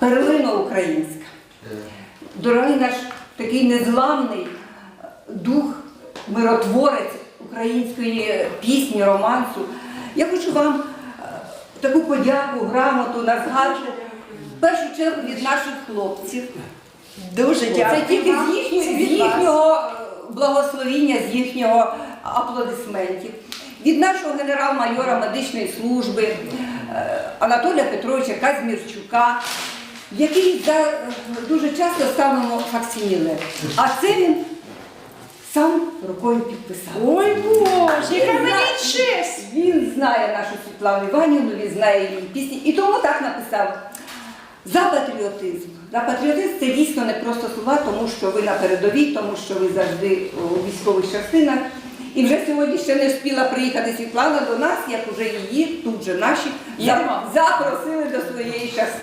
перлина українська. Дорогий наш такий незламний дух, миротворець української пісні, романсу. Я хочу вам е, таку подяку, грамоту на згадку. В першу чергу від наших хлопців. Дуже Це тільки з їхнього, з їхнього е, благословіння, з їхнього аплодисментів. Від нашого генерал-майора медичної служби е, Анатолія Петровича Казмірчука, який за, дуже часто ставимо факсиміле. А це він сам рукою підписав. Ой Боже, яка мені честь! Він знає нашу Світлану Іванівну, він знає її пісні. І тому так написав. За патріотизм. За патріотизм це дійсно не просто слова, тому що ви на передовій, тому що ви завжди у військових частинах. І вже сьогодні ще не встигла приїхати Світлана до нас, як уже її тут же наші запросили до своєї частини.